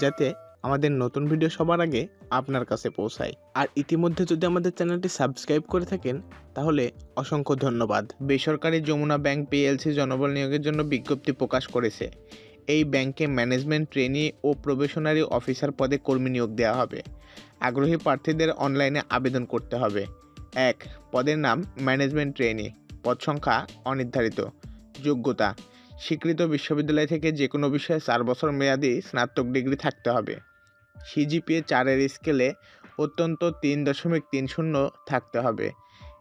যাতে আমাদের নতুন ভিডিও সবার আগে আপনার কাছে পৌঁছায়। আর ইতিমধ্যে যদি আমাদের চ্যানেলটি সাবস্ক্রাইব করে থাকেন, তাহলে অসংখ্য ধন্যবাদ। বেসরকারি যমুনা ব্যাংক পিএলসি জনবল নিয়োগের জন্য বিজ্ঞপ্তি প্রকাশ করেছে। এই ব্যাংকে ম্যানেজমেন্ট, ট্রেনি ও প্রবেশনারি অফিসার পদে কর্মী নিয়োগ দেওয়া হবে। আগ্রহী প্রার্থীদের অনলাইনে আবেদন করতে হবে। এক, পদের নাম ম্যানেজমেন্ট, ট্রেনি। পদ সংখ্যা অনির্ধারিত। যোগ্যতা স্বীকৃত বিশ্ববিদ্যালয় থেকে যে কোনো বিষয়ে চার বছর মেয়াদি স্নাতক ডিগ্রি থাকতে হবে। সিজিপিএ চারের স্কেলে অত্যন্ত তিন দশমিক তিন শূন্য থাকতে হবে।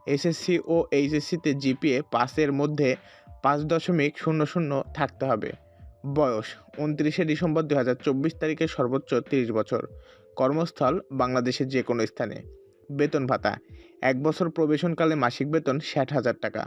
এসএসসি ও এইচএসসিতে জিপিএ পাসের মধ্যে পাঁচ দশমিক শূন্য শূন্য থাকতে হবে। বয়স, উনত্রিশে ডিসেম্বর দু হাজার চব্বিশ তারিখে সর্বোচ্চ তিরিশ বছর। কর্মস্থল, বাংলাদেশের যে কোনো স্থানে। বেতন ভাতা, এক বছর প্রবেশনকালে মাসিক বেতন ষাট হাজার টাকা।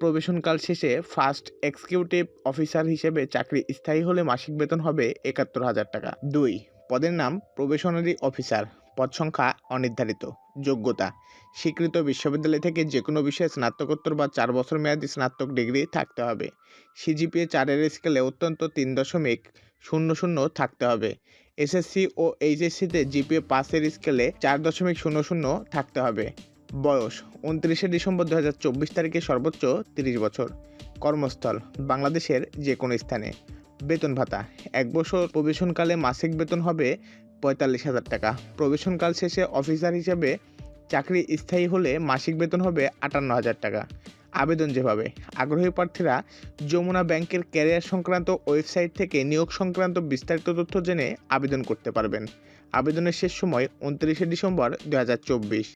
প্রবেশনকাল শেষে ফার্স্ট এক্সিকিউটিভ অফিসার হিসেবে চাকরি স্থায়ী হলে মাসিক বেতন হবে একাত্তর হাজার টাকা। দুই, পদের নাম প্রবেশনারি অফিসার। পদ সংখ্যা অনির্ধারিত। যোগ্যতা, স্বীকৃত বিশ্ববিদ্যালয় থেকে যে কোনো বিষয়ে স্নাতকোত্তর বা চার বছর মেয়াদী স্নাতক ডিগ্রি থাকতে হবে। সিজিপিএ চারের স্কেলে অত্যন্ত তিন দশমিক শূন্য শূন্য থাকতে হবে। এসএসসি ও এইচএসসিতে জিপিএ পাসের স্কেলে চার দশমিক শূন্য শূন্য থাকতে হবে। বয়স উনত্রিশে ডিসেম্বর দু হাজার চব্বিশ তারিখে সর্বোচ্চ তিরিশ বছর। কর্মস্থল, বাংলাদেশের যে কোনো স্থানে। বেতন ভাতা, এক বছর প্রবেশনকালে মাসিক বেতন হবে পঁয়তাল্লিশ হাজার টাকা। প্রবেশনকাল শেষে অফিসার হিসেবে চাকরি স্থায়ী হলে মাসিক বেতন হবে আটান্ন হাজার টাকা। আবেদন যেভাবে, আগ্রহী প্রার্থীরা যমুনা ব্যাংকের ক্যারিয়ার সংক্রান্ত ওয়েবসাইট থেকে নিয়োগ সংক্রান্ত বিস্তারিত তথ্য জেনে আবেদন করতে পারবেন। আবেদনের শেষ সময় উনত্রিশে ডিসেম্বর দু হাজার চব্বিশ।